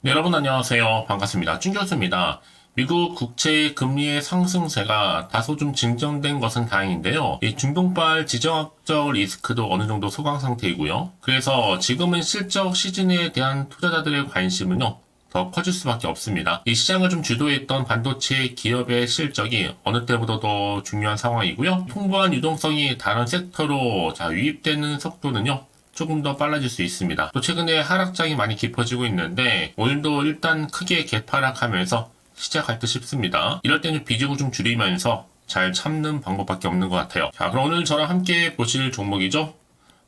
네, 여러분 안녕하세요. 반갑습니다. 준 교수입니다. 미국 국채 금리의 상승세가 다소 좀 진정된 것은 다행인데요. 이 중동발 지정학적 리스크도 어느 정도 소강 상태이고요. 그래서 지금은 실적 시즌에 대한 투자자들의 관심은요. 더 커질 수밖에 없습니다. 이 시장을 좀 주도했던 반도체 기업의 실적이 어느 때보다도 중요한 상황이고요. 풍부한 유동성이 다른 섹터로 자, 유입되는 속도는요. 조금 더 빨라질 수 있습니다. 또 최근에 하락장이 많이 깊어지고 있는데 오늘도 일단 크게 개파락하면서 시작할 듯 싶습니다. 이럴 때는 비중을 좀 줄이면서 잘 참는 방법밖에 없는 것 같아요. 자, 그럼 오늘 저랑 함께 보실 종목이죠.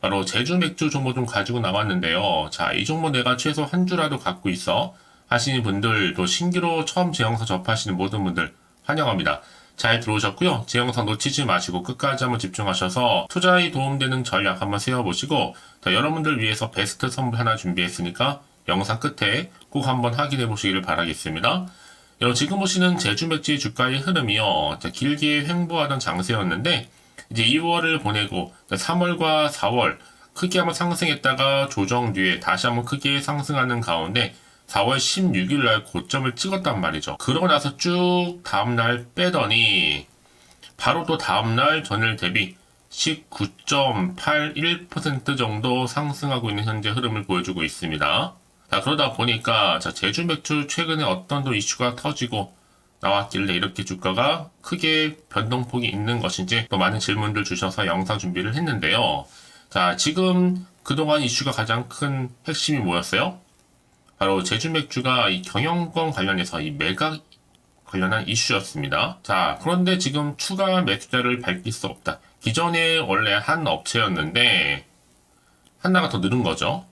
바로 제주 맥주 종목 좀 가지고 나왔는데요. 자, 이 종목 내가 최소 한 주라도 갖고 있어 하시는 분들, 또 신규로 처음 제 영상 접하시는 모든 분들 환영합니다. 잘 들어오셨고요. 제 영상 놓치지 마시고 끝까지 한번 집중하셔서 투자에 도움되는 전략 한번 세워보시고 자, 여러분들 위해서 베스트 선물 하나 준비했으니까 영상 끝에 꼭 한번 확인해 보시기를 바라겠습니다. 여러분 지금 보시는 제주 맥주의 주가의 흐름이요. 자, 길게 횡보하던 장세였는데 이제 2월을 보내고 3월과 4월 크게 한번 상승했다가 조정 뒤에 다시 한번 크게 상승하는 가운데 4월 16일 날 고점을 찍었단 말이죠. 그러고 나서 쭉 다음날 빼더니 바로 또 다음날 전일 대비 19.81% 정도 상승하고 있는 현재 흐름을 보여주고 있습니다. 자, 그러다 보니까 자, 제주 맥주 최근에 어떤 또 이슈가 터지고 나왔길래 이렇게 주가가 크게 변동폭이 있는 것인지 또 많은 질문들 주셔서 영상 준비를 했는데요. 자, 지금 그동안 이슈가 가장 큰 핵심이 뭐였어요? 바로 제주 맥주가 이 경영권 관련해서 이 매각 관련한 이슈였습니다. 자, 그런데 지금 추가 매수자를 밝힐 수 없다. 기존에 원래 한 업체였는데 하나가 더 늘은 거죠.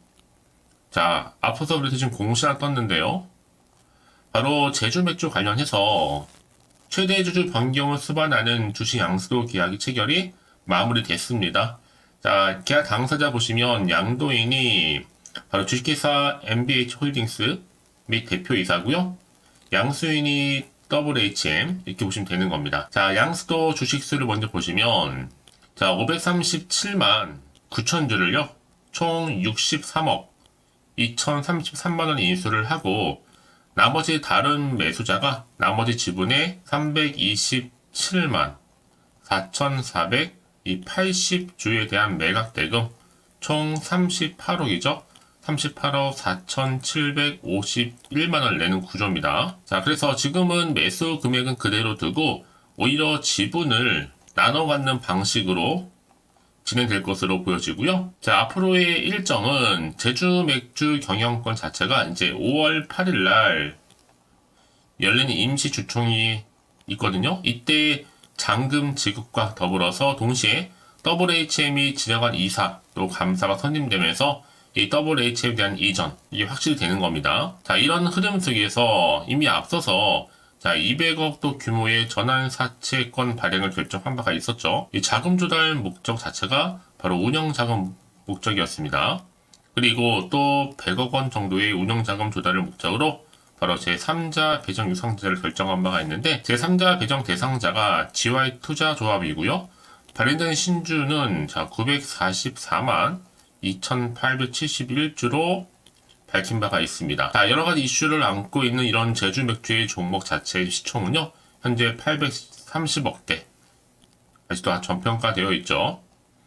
자, 앞서서 그래서 지금 공시가 떴는데요. 바로 제주 맥주 관련해서 최대 주주 변경을 수반하는 주식 양수도 계약이 체결이 마무리됐습니다. 자, 계약 당사자 보시면 양도인이 바로 주식회사 MBH 홀딩스 및 대표이사고요. 양수인이 WHM 이렇게 보시면 되는 겁니다. 자, 양수도 주식수를 먼저 보시면 자, 537만 9천 주를요. 총 63억 2,033만 원 인수를 하고 나머지 다른 매수자가 나머지 지분의 327만 4,480주에 대한 매각 대금 총 38억이죠. 38억 4,751만 원을 내는 구조입니다. 자, 그래서 지금은 매수 금액은 그대로 두고 오히려 지분을 나눠 갖는 방식으로 진행될 것으로 보여지고요. 자, 앞으로의 일정은 제주 맥주 경영권 자체가 이제 5월 8일 날 열리는 임시 주총이 있거든요. 이때 잔금 지급과 더불어서 동시에 WHM이 지정한 이사 또 감사가 선임되면서 이 WHM에 대한 이전 이게 확실히 되는 겁니다. 자 이런 흐름 속에서 이미 앞서서 자 200억 도 규모의 전환 사채권 발행을 결정한 바가 있었죠. 이 자금 조달 목적 자체가 바로 운영 자금 목적이었습니다. 그리고 또 100억 원 정도의 운영 자금 조달을 목적으로 바로 제3자 배정 유상자를 결정한 바가 있는데 제3자 배정 대상자가 GY 투자 조합이고요. 발행된 신주는 자 944만 2,871주로 밝힌 바가 있습니다. 자, 여러 가지 이슈를 안고 있는 이런 제주 맥주의 종목 자체의 시총은요, 현재 830억대. 아직도 전평가되어 있죠.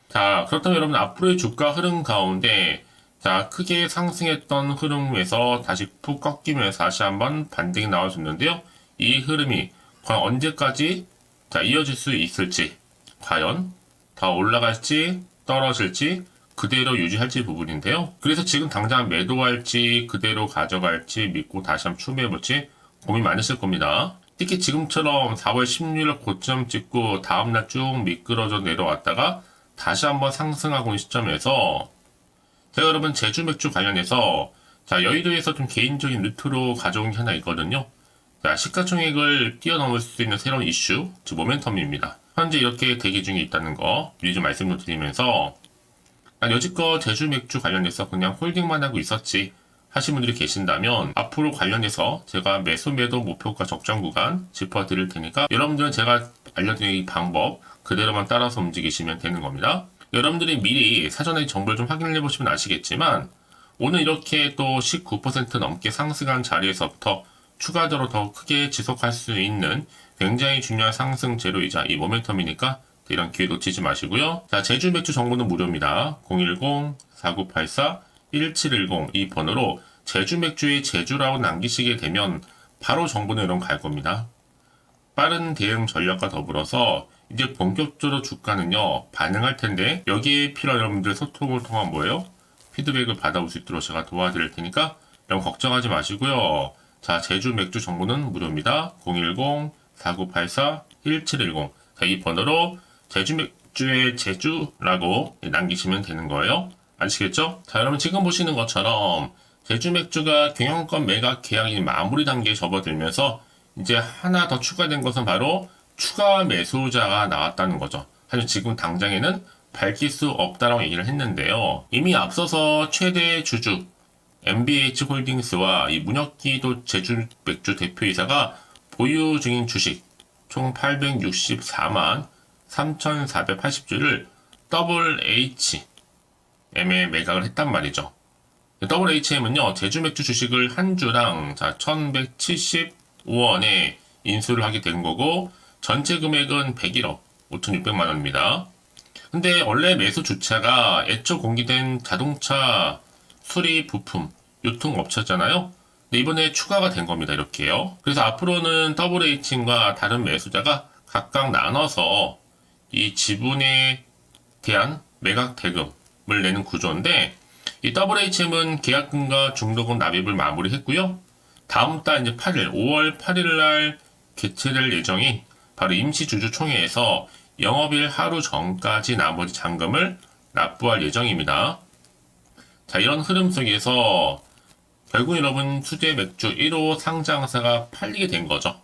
자, 그렇다면 여러분, 앞으로의 주가 흐름 가운데, 자, 크게 상승했던 흐름에서 다시 푹 꺾이면서 다시 한번 반등이 나와줬는데요. 이 흐름이 과연 언제까지 자, 이어질 수 있을지, 과연 더 올라갈지, 떨어질지, 그대로 유지할지 부분인데요. 그래서 지금 당장 매도할지 그대로 가져갈지 믿고 다시 한번 추매해볼지 고민 많으실 겁니다. 특히 지금처럼 4월 16일 고점 찍고 다음날 쭉 미끄러져 내려왔다가 다시 한번 상승하고 있는 시점에서 제가 여러분 제주 맥주 관련해서 자 여의도에서 좀 개인적인 루트로 가져온 게 하나 있거든요. 자 시가총액을 뛰어넘을 수 있는 새로운 이슈, 즉 모멘텀입니다. 현재 이렇게 대기 중에 있다는 거 미리 좀 말씀을 드리면서 아, 여지껏 제주 맥주 관련해서 그냥 홀딩만 하고 있었지 하신 분들이 계신다면 앞으로 관련해서 제가 매수 매도 목표가 적정 구간 짚어드릴 테니까 여러분들은 제가 알려드린 이 방법 그대로만 따라서 움직이시면 되는 겁니다. 여러분들이 미리 사전에 정보를 좀 확인해 보시면 아시겠지만 오늘 이렇게 또 19% 넘게 상승한 자리에서부터 추가적으로 더 크게 지속할 수 있는 굉장히 중요한 상승 재료이자 이 모멘텀이니까 이런 기회 놓치지 마시고요. 자, 제주 맥주 정보는 무료입니다. 010-4984-1710 이 번호로 제주 맥주의 제주라고 남기시게 되면 바로 정보는 이런 갈 겁니다. 빠른 대응 전략과 더불어서 이제 본격적으로 주가는요 반응할 텐데 여기에 필요한 여러분들 소통을 통한 뭐예요? 피드백을 받아올 수 있도록 제가 도와드릴 테니까 여러분 걱정하지 마시고요. 자 제주 맥주 정보는 무료입니다. 010-4984-1710 자, 이 번호로 제주 맥주의 제주라고 남기시면 되는 거예요. 아시겠죠? 자 여러분 지금 보시는 것처럼 제주 맥주가 경영권 매각 계약이 마무리 단계에 접어들면서 이제 하나 더 추가된 것은 바로 추가 매수자가 나왔다는 거죠. 사실 지금 당장에는 밝힐 수 없다라고 얘기를 했는데요. 이미 앞서서 최대 주주 MBH 홀딩스와 이 문혁기도 제주 맥주 대표이사가 보유 중인 주식 총 864만 3,480주를 더블 H M에 매각을 했단 말이죠. WHM은요, 제주 맥주 주식을 한 주당 자 1,175원에 인수를 하게 된 거고, 전체 금액은 101억 5,600만 원입니다. 근데 원래 매수 주체가 애초 공개된 자동차 수리 부품 유통업체잖아요. 근데 이번에 추가가 된 겁니다. 이렇게요. 그래서 앞으로는 WHM과 다른 매수자가 각각 나눠서 이 지분에 대한 매각 대금을 내는 구조인데 이 WHM은 계약금과 중도금 납입을 마무리했고요. 다음 달 이제 8일, 5월 8일 날 개최될 예정인 바로 임시주주총회에서 영업일 하루 전까지 나머지 잔금을 납부할 예정입니다. 자, 이런 흐름 속에서 결국 여러분 수제 맥주 1호 상장사가 팔리게 된 거죠.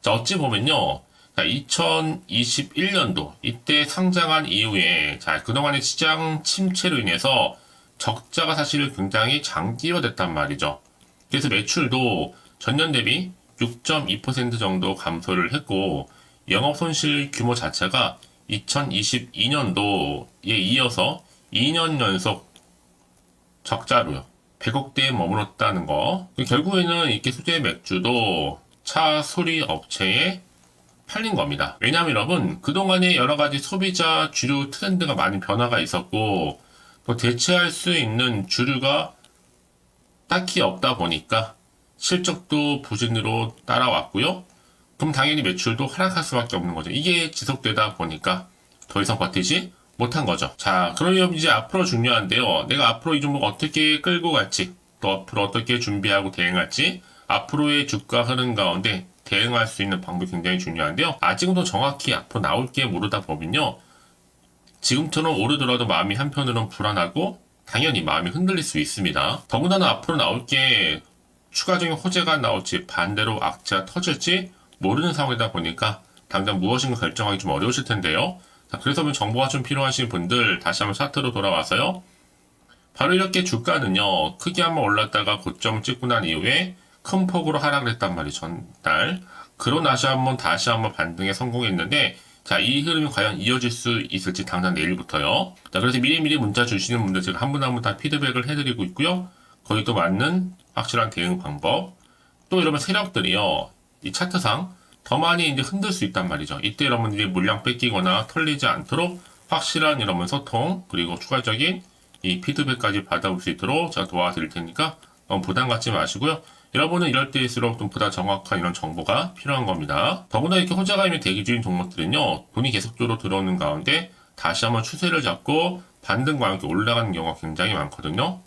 자, 어찌 보면요. 자, 2021년도 이때 상장한 이후에 자, 그동안의 시장 침체로 인해서 적자가 사실 굉장히 장기화됐단 말이죠. 그래서 매출도 전년 대비 6.2% 정도 감소를 했고 영업 손실 규모 자체가 2022년도에 이어서 2년 연속 적자로요. 100억대에 머물렀다는 거. 결국에는 이렇게 수제 맥주도 차 수리 업체에 팔린 겁니다. 왜냐하면 여러분 그동안에 여러 가지 소비자 주류 트렌드가 많이 변화가 있었고 또 대체할 수 있는 주류가 딱히 없다 보니까 실적도 부진으로 따라왔고요. 그럼 당연히 매출도 하락할 수밖에 없는 거죠. 이게 지속되다 보니까 더 이상 버티지 못한 거죠. 자, 그러면 이제 앞으로 중요한데요. 내가 앞으로 이 종목 어떻게 끌고 갈지, 또 앞으로 어떻게 준비하고 대응할지, 앞으로의 주가 흐름 가운데 대응할 수 있는 방법이 굉장히 중요한데요. 아직도 정확히 앞으로 나올 게 모르다 보면요. 지금처럼 오르더라도 마음이 한편으로는 불안하고 당연히 마음이 흔들릴 수 있습니다. 더군다나 앞으로 나올 게 추가적인 호재가 나올지 반대로 악재가 터질지 모르는 상황이다 보니까 당장 무엇인가 결정하기 좀 어려우실 텐데요. 자, 그래서 뭐 정보가 좀 필요하신 분들 다시 한번 차트로 돌아와서요. 바로 이렇게 주가는요. 크게 한번 올랐다가 고점 찍고 난 이후에 큰 폭으로 하락을 했단 말이죠. 전달. 그러고 나시 한번 다시 한번 반등에 성공했는데 자, 이 흐름이 과연 이어질 수 있을지 당장 내일부터요. 자, 그래서 미리미리 문자 주시는 분들 제가 한 분 한 분 다 피드백을 해드리고 있고요. 거기 또 맞는 확실한 대응 방법. 또 이러면 세력들이요. 이 차트상 더 많이 이제 흔들 수 있단 말이죠. 이때 여러분들이 물량 뺏기거나 털리지 않도록 확실한 여러분 소통 그리고 추가적인 이 피드백까지 받아볼 수 있도록 제가 도와드릴 테니까 너무 부담 갖지 마시고요. 여러분은 이럴 때일수록 좀 보다 정확한 이런 정보가 필요한 겁니다. 더구나 이렇게 호재가 이미 대기 중인 종목들은요, 돈이 계속적으로 들어오는 가운데 다시 한번 추세를 잡고 반등과 함께 올라가는 경우가 굉장히 많거든요.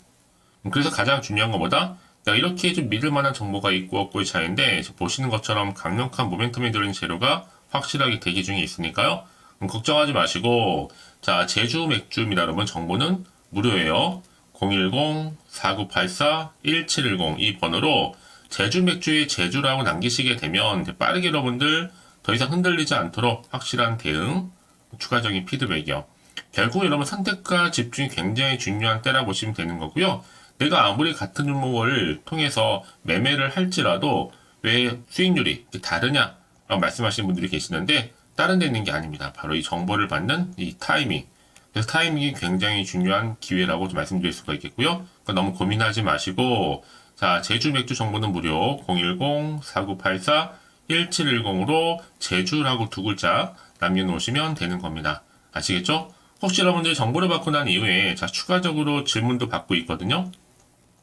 그래서 가장 중요한 것보다 내가 이렇게 좀 믿을 만한 정보가 있고 없고의 차이인데 보시는 것처럼 강력한 모멘텀이 들어있는 재료가 확실하게 대기 중에 있으니까요. 음, 걱정하지 마시고 자 제주 맥주입니다 여러분 정보는 무료예요. 010-4984-1710 이 번호로 제주 맥주의 제주라고 남기시게 되면 빠르게 여러분들 더 이상 흔들리지 않도록 확실한 대응, 추가적인 피드백이요. 결국 여러분 선택과 집중이 굉장히 중요한 때라 보시면 되는 거고요. 내가 아무리 같은 종목을 통해서 매매를 할지라도 왜 수익률이 다르냐? 말씀하시는 분들이 계시는데 다른 데 있는 게 아닙니다. 바로 이 정보를 받는 이 타이밍. 그래서 타이밍이 굉장히 중요한 기회라고 좀 말씀드릴 수가 있겠고요. 그러니까 너무 고민하지 마시고 자 제주 맥주 정보는 무료 010-4984-1710으로 제주라고 두 글자 남겨놓으시면 되는 겁니다. 아시겠죠? 혹시 여러분들 정보를 받고 난 이후에 자 추가적으로 질문도 받고 있거든요.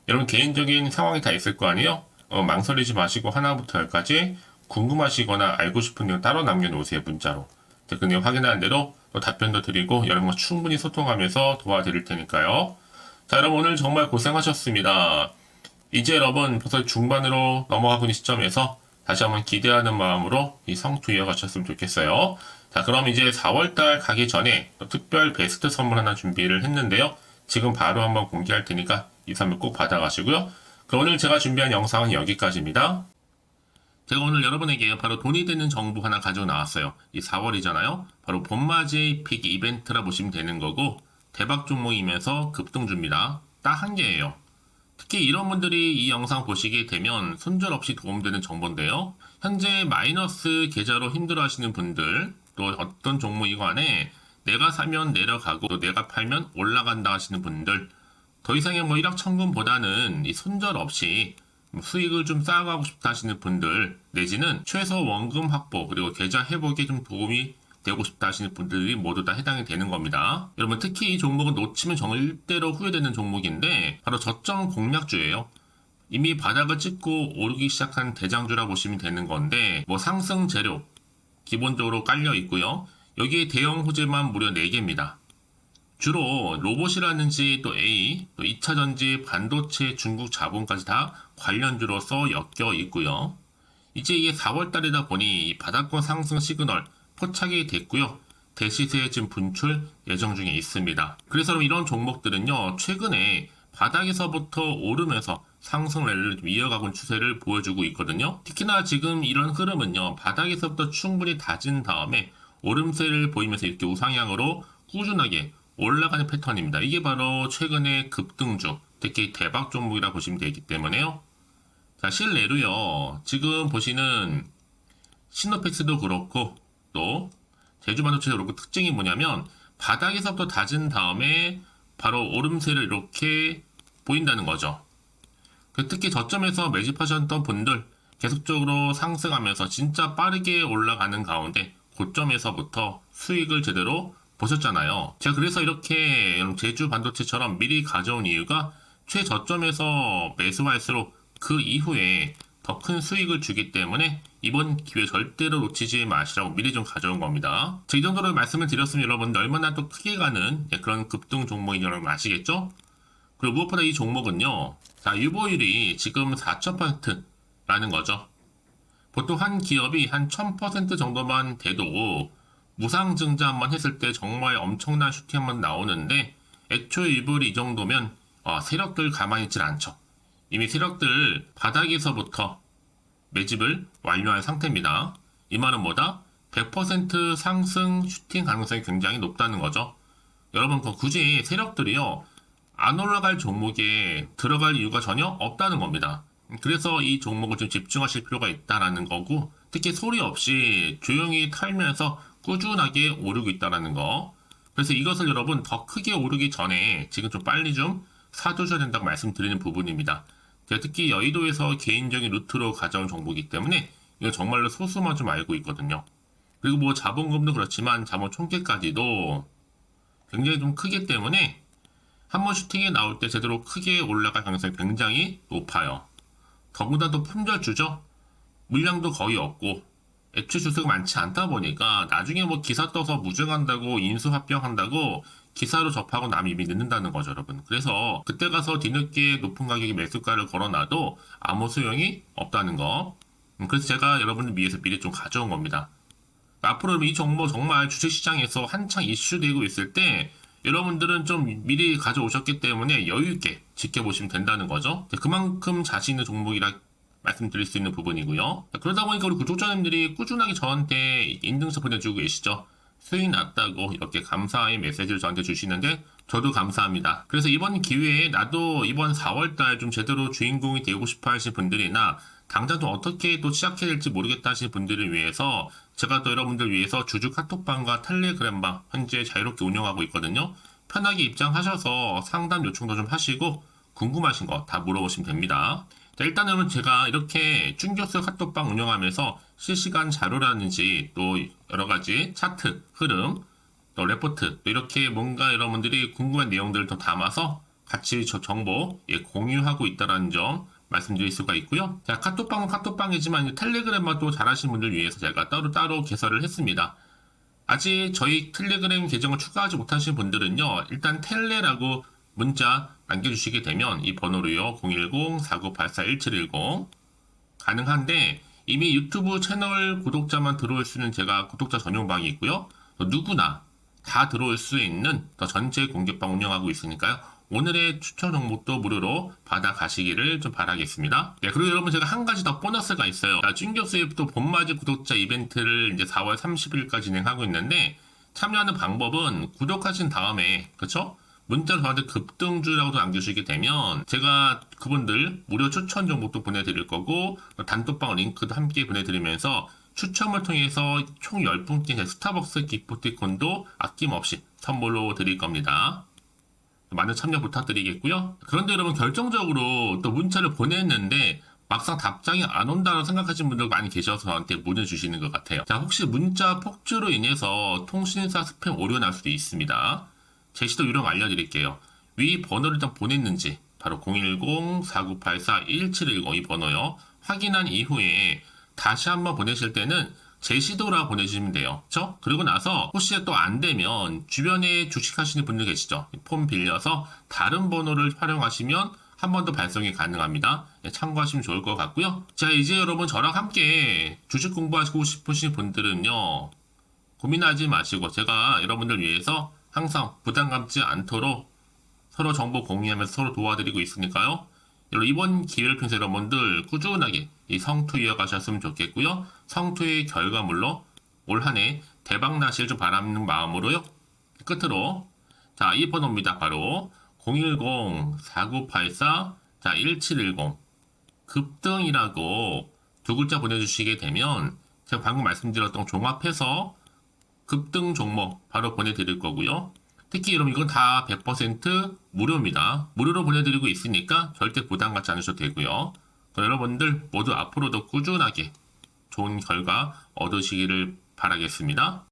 여러분 개인적인 상황이 다 있을 거 아니에요? 어, 망설이지 마시고 하나부터 열까지 궁금하시거나 알고 싶은 내용 따로 남겨놓으세요 문자로. 자, 그 내용 확인하는 대로 또 답변도 드리고 여러분과 충분히 소통하면서 도와드릴 테니까요. 자 여러분 오늘 정말 고생하셨습니다. 이제 여러분 벌써 중반으로 넘어가고 있는 시점에서 다시 한번 기대하는 마음으로 이 성투 이어가셨으면 좋겠어요. 자 그럼 이제 4월달 가기 전에 또 특별 베스트 선물 하나 준비를 했는데요. 지금 바로 한번 공개할 테니까 이 선물 꼭 받아가시고요. 그럼 오늘 제가 준비한 영상은 여기까지입니다. 제가 오늘 여러분에게 바로 돈이 되는 정보 하나 가지고 나왔어요. 이 4월이잖아요. 바로 봄맞이 픽 이벤트라 보시면 되는 거고 대박 종목이면서 급등주입니다. 딱 한 개예요. 특히 이런 분들이 이 영상 보시게 되면 손절 없이 도움되는 정보인데요. 현재 마이너스 계좌로 힘들어 하시는 분들 또 어떤 종목이고 안에 내가 사면 내려가고 또 내가 팔면 올라간다 하시는 분들 더 이상의 뭐 일확천금보다는 이 손절 없이 뭐 수익을 좀 쌓아가고 싶다 하시는 분들 내지는 최소 원금 확보 그리고 계좌 회복에 좀 도움이 되고 싶다 하시는 분들이 모두 다 해당이 되는 겁니다. 여러분 특히 이 종목은 놓치면 절대로 후회되는 종목인데 바로 저점 공략주예요. 이미 바닥을 찍고 오르기 시작한 대장주라 보시면 되는 건데 뭐 상승 재료 기본적으로 깔려 있고요. 여기에 대형 호재만 무려 4개입니다. 주로 로봇이라든지 또 A, 또 2차 전지, 반도체, 중국 자본까지 다 관련주로서 엮여 있고요. 이제 이게 4월 달이다 보니 이 바닥권 상승 시그널 포착이 됐고요. 대시세 지금 분출 예정 중에 있습니다. 그래서 이런 종목들은요, 최근에 바닥에서부터 오르면서 상승 랠리를 좀 이어가고 추세를 보여주고 있거든요. 특히나 지금 이런 흐름은요, 바닥에서부터 충분히 다진 다음에 오름세를 보이면서 이렇게 우상향으로 꾸준하게 올라가는 패턴입니다. 이게 바로 최근의 급등주, 특히 대박 종목이라 보시면 되기 때문에요. 자, 실내로요, 지금 보시는 시노펙스도 그렇고, 또 제주 반도체도 그렇고 특징이 뭐냐면 바닥에서부터 다진 다음에 바로 오름세를 이렇게 보인다는 거죠. 그 특히 저점에서 매집하셨던 분들 계속적으로 상승하면서 진짜 빠르게 올라가는 가운데 고점에서부터 수익을 제대로 보셨잖아요. 제가 그래서 이렇게 제주 반도체처럼 미리 가져온 이유가 최저점에서 매수할수록 그 이후에 더 큰 수익을 주기 때문에 이번 기회 절대로 놓치지 마시라고 미리 좀 가져온 겁니다. 자, 이 정도로 말씀을 드렸으면 여러분들 얼마나 또 크게 가는 예, 그런 급등 종목인 여러분 아시겠죠? 그리고 무엇보다 이 종목은요. 자, 유보율이 지금 4,000%라는 거죠. 보통 한 기업이 한 1000% 정도만 돼도 무상증자 한번 했을 때 정말 엄청난 슈팅 한번 나오는데 애초에 유보율이 이 정도면 어, 세력들 가만히 있질 않죠. 이미 세력들 바닥에서부터 매집을 완료한 상태입니다. 이 말은 뭐다? 100% 상승 슈팅 가능성이 굉장히 높다는 거죠. 여러분, 그 굳이 세력들이요, 안 올라갈 종목에 들어갈 이유가 전혀 없다는 겁니다. 그래서 이 종목을 좀 집중하실 필요가 있다라는 거고, 특히 소리 없이 조용히 탈면서 꾸준하게 오르고 있다라는 거. 그래서 이것을 여러분 더 크게 오르기 전에 지금 좀 빨리 좀 사두셔야 된다고 말씀드리는 부분입니다. 특히 여의도에서 개인적인 루트로 가져온 정보이기 때문에 이거 정말로 소수만 좀 알고 있거든요. 그리고 뭐 자본금도 그렇지만 자본 총계까지도 굉장히 좀 크기 때문에 한 번 슈팅이 나올 때 제대로 크게 올라갈 가능성이 굉장히 높아요. 더구나 또 품절주죠. 물량도 거의 없고 애초 주수가 많지 않다 보니까 나중에 뭐 기사 떠서 무증한다고 인수합병한다고 기사로 접하고 남이 이미 늦는다는 거죠, 여러분. 그래서 그때 가서 뒤늦게 높은 가격에 매수가를 걸어놔도 아무 소용이 없다는 거. 음, 그래서 제가 여러분을 위해서 미리 좀 가져온 겁니다. 앞으로 이 정보 정말 주식시장에서 한창 이슈되고 있을 때 여러분들은 좀 미리 가져오셨기 때문에 여유있게 지켜보시면 된다는 거죠. 그만큼 자신 있는 종목이라 말씀드릴 수 있는 부분이고요. 그러다 보니까 우리 구독자님들이 꾸준하게 저한테 인증서 보내주고 계시죠. 수익 났다고 이렇게 감사의 메시지를 저한테 주시는데 저도 감사합니다. 그래서 이번 기회에 나도 이번 4월달 좀 제대로 주인공이 되고 싶어 하시는 분들이나 당장 또 어떻게 또 시작해야 될지 모르겠다 하시는 분들을 위해서 제가 또 여러분들 위해서 주주 카톡방과 텔레그램방 현재 자유롭게 운영하고 있거든요. 편하게 입장하셔서 상담 요청도 좀 하시고 궁금하신 거 다 물어보시면 됩니다. 자, 일단 여러분 제가 이렇게 쭌교스 카톡방 운영하면서 실시간 자료라든지 또 여러 가지 차트, 흐름, 또 레포트, 또 이렇게 뭔가 여러분들이 궁금한 내용들을 더 담아서 같이 저 정보 예, 공유하고 있다는 점 말씀드릴 수가 있고요. 자, 카톡방은 카톡방이지만 이제 텔레그램만 또 잘하시는 분들 위해서 제가 따로 따로 개설을 했습니다. 아직 저희 텔레그램 계정을 추가하지 못하신 분들은요, 일단 텔레라고 문자 남겨주시게 되면 이 번호로요, 010-4984-1710 가능한데 이미 유튜브 채널 구독자만 들어올 수 있는 제가 구독자 전용방이 있고요. 또 누구나 다 들어올 수 있는 더 전체 공개방 운영하고 있으니까요. 오늘의 추천 정보도 무료로 받아가시기를 좀 바라겠습니다. 네, 그리고 여러분 제가 한 가지 더 보너스가 있어요. 찐교수의 또 봄맞이 구독자 이벤트를 이제 4월 30일까지 진행하고 있는데 참여하는 방법은 구독하신 다음에 그쵸? 문자로 저한테 급등주라고 남겨주시게 되면 제가 그분들 무료 추천 정보도 보내드릴 거고 단톡방 링크도 함께 보내드리면서 추첨을 통해서 총 10분께 스타벅스 기프티콘도 아낌없이 선물로 드릴 겁니다. 많은 참여 부탁드리겠고요. 그런데 여러분 결정적으로 또 문자를 보냈는데 막상 답장이 안 온다고 생각하시는 분들 많이 계셔서 저한테 보내주시는 것 같아요. 자, 혹시 문자 폭주로 인해서 통신사 스팸 오류 날 수도 있습니다. 제시도 유령 알려드릴게요. 위 번호를 일단 보냈는지 바로 010-4984-1710 이 번호요. 확인한 이후에 다시 한번 보내실 때는 제시도라 보내주시면 돼요. 그쵸? 그리고 나서 혹시 또 안 되면 주변에 주식하시는 분들 계시죠? 폼 빌려서 다른 번호를 활용하시면 한 번 더 발송이 가능합니다. 예, 참고하시면 좋을 것 같고요. 자, 이제 여러분 저랑 함께 주식 공부하시고 싶으신 분들은요. 고민하지 마시고 제가 여러분들 위해서 항상 부담 갖지 않도록 서로 정보 공유하면서 서로 도와드리고 있으니까요. 이번 기회를 통해서 여러분들 꾸준하게 이 성투 이어가셨으면 좋겠고요. 성투의 결과물로 올 한 해 대박 나실 좀 바라는 마음으로요. 끝으로 자, 이 번호입니다. 바로 010-4984 자, 1710 급등이라고 두 글자 보내주시게 되면 제가 방금 말씀드렸던 종합해서 급등 종목 바로 보내드릴 거고요. 특히 여러분 이건 다 100% 무료입니다. 무료로 보내드리고 있으니까 절대 부담 갖지 않으셔도 되고요. 여러분들 모두 앞으로도 꾸준하게 좋은 결과 얻으시기를 바라겠습니다.